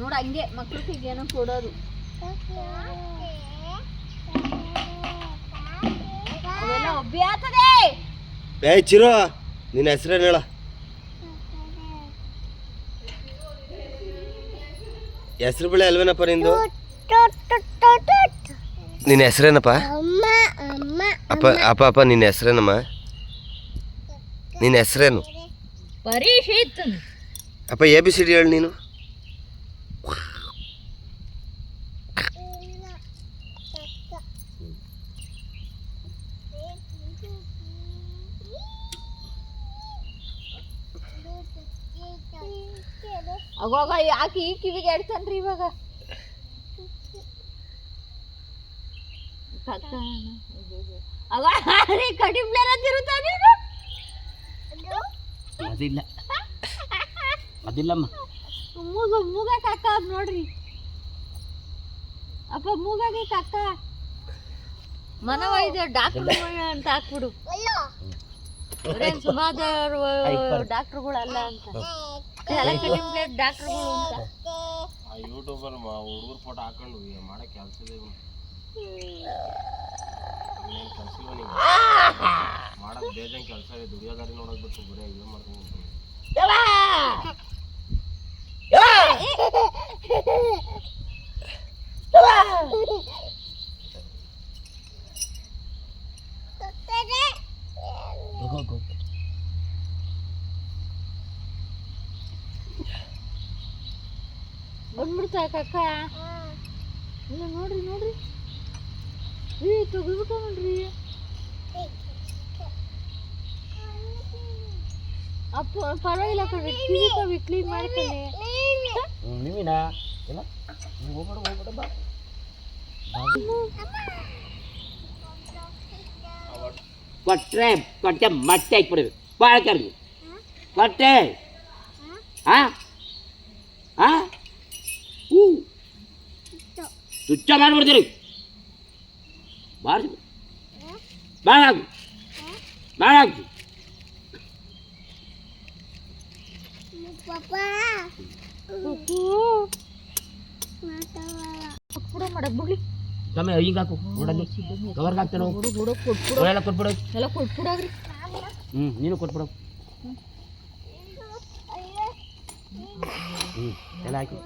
ನೋಡ ಹಂಗೆ ಮಕ್ಳಿಗೆ ಏನೋ ಕೊಡೋದು. ಅವೆಲ್ಲ ಒಬ್ಬಿ ಆಗ್ತದೆ ಏ ಚಿರು ನಿನ್ನ ಹೆಸರೇನು ಹೇಳ? ಹೆಸ್ರು ಬೆಳೆ ಅಲ್ವೇನಪ್ಪ ನಿಂದು? ನಿನ್ನ ಹೆಸ್ರೇನಪ್ಪ? ಅಪ್ಪ ಅಪ್ಪ ಅಪ್ಪ ನಿನ್ನ ಹೆಸ್ರೇನಮ್ಮ? ನಿನ್ನ ಹೆಸರೇನು? ಅಪ್ಪ ಎ ಬಿ ಸಿ ಡಿ ಹೇಳಿ ನೀನು. ಅವಾಗ ಯಾಕೆ ಈ ಕಿವಿಗೆ ಎಡ್ತಾನ್ರಿ ಇವಾಗ. ಅದಿಲ್ಲ. ಅದಿಲ್ಲಮ್ಮ. ಮೂಗ ನೋಡ್ರಿ. ಅಪ್ಪ ಮೂಗಾಗೆ ಕಾಕ. ಮನವ ಇದು ಡಾಕ್ಟರ್ ಅಂತ ಹಾಕ್ಬಿಡು. ಸುಮಾರು ಡಾಕ್ಟರ್ಗಳಲ್ಲ ಅಂತ. ಎಲ್ಲ ಕಡಿಮೆ ಡಾಕ್ಟರ್ಗಳು ಅಂತ. ಯೂಟ್ಯೂಬರ್ ಹುಡುಗರ ಫೋಟೋ ಹಾಕೊಂಡು ಮಾಡೋ ಕೆಲಸ ಇದೆ ಕೆಲಸ ಮಾಡೋದು ಬೇಜಾನ್ ಕೆಲಸ ಇದೆ. ದುಡಿಯೋದಾರಿ ನೋಡೋದು ಬಿಟ್ಟು ಬರೀ ಇದು ಮಾಡ್ಕೊಂಡು ಹೋಗು. ಬಂದ್ಬಿಡ್ತಾ ಕಕ್ಕ ಇಲ್ಲ ನೋಡ್ರಿ ನೋಡ್ರಿ ಏ ತೆಗಿಬಿಟ್ಟಾವನ್ರಿ ಅಪ್ಪ ಪರವಾಗಿಲ್ಲ ಕಣ್ರಿ ಕಿವಿ ಕ್ಲೀನ್ ಮಾಡ್ತಾನೆ ಹ್ಮ್, ನೀವಿನ ಇಲ್ಲ ನೀವು ಹೋಗ್ಬೇಡ ಹೋಗ್ಬೇಡ ಬಾ ಕೊಟ್ರೆ ಕೊಟ್ಟೆ ಮತ್ತೆ ಹಾಕ್ಬಿಡ್ಬೇಕು ಭಾಳ ಕರ್ದು ಕೊಟ್ಟೆ ಹಾ ಹಾ ಹ್ಞೂ ತುಚ್ಚ ಮಾಡ್ಬಿಡ್ತೀರಿ ಬಾರ್ಸಿ ಭಾಳ ಹಾಕು ಭಾಳ ಹಾಕು ಕೊಟ್ಬಿಡ ಮಾಡಕ್ ಬಿಡ್ಲಿ ತಮ್ಮ ಹಿಂಗೆ ಹಾಕು. ನೋಡಲ್ಲಿ. ಕವರ್ಗೆ ಹಾಕ್ತಾನೆ ಎಲ್ಲ ಕೊಟ್ಬಿಡು ಎಲ್ಲ ಕೊಟ್ಬಿಡಾಗ್ರಿ ಹ್ಞೂ ನೀನು ಕೊಟ್ಬಿಡು ಹ್ಞೂ ಎಲ್ಲ ಹಾಕಿ.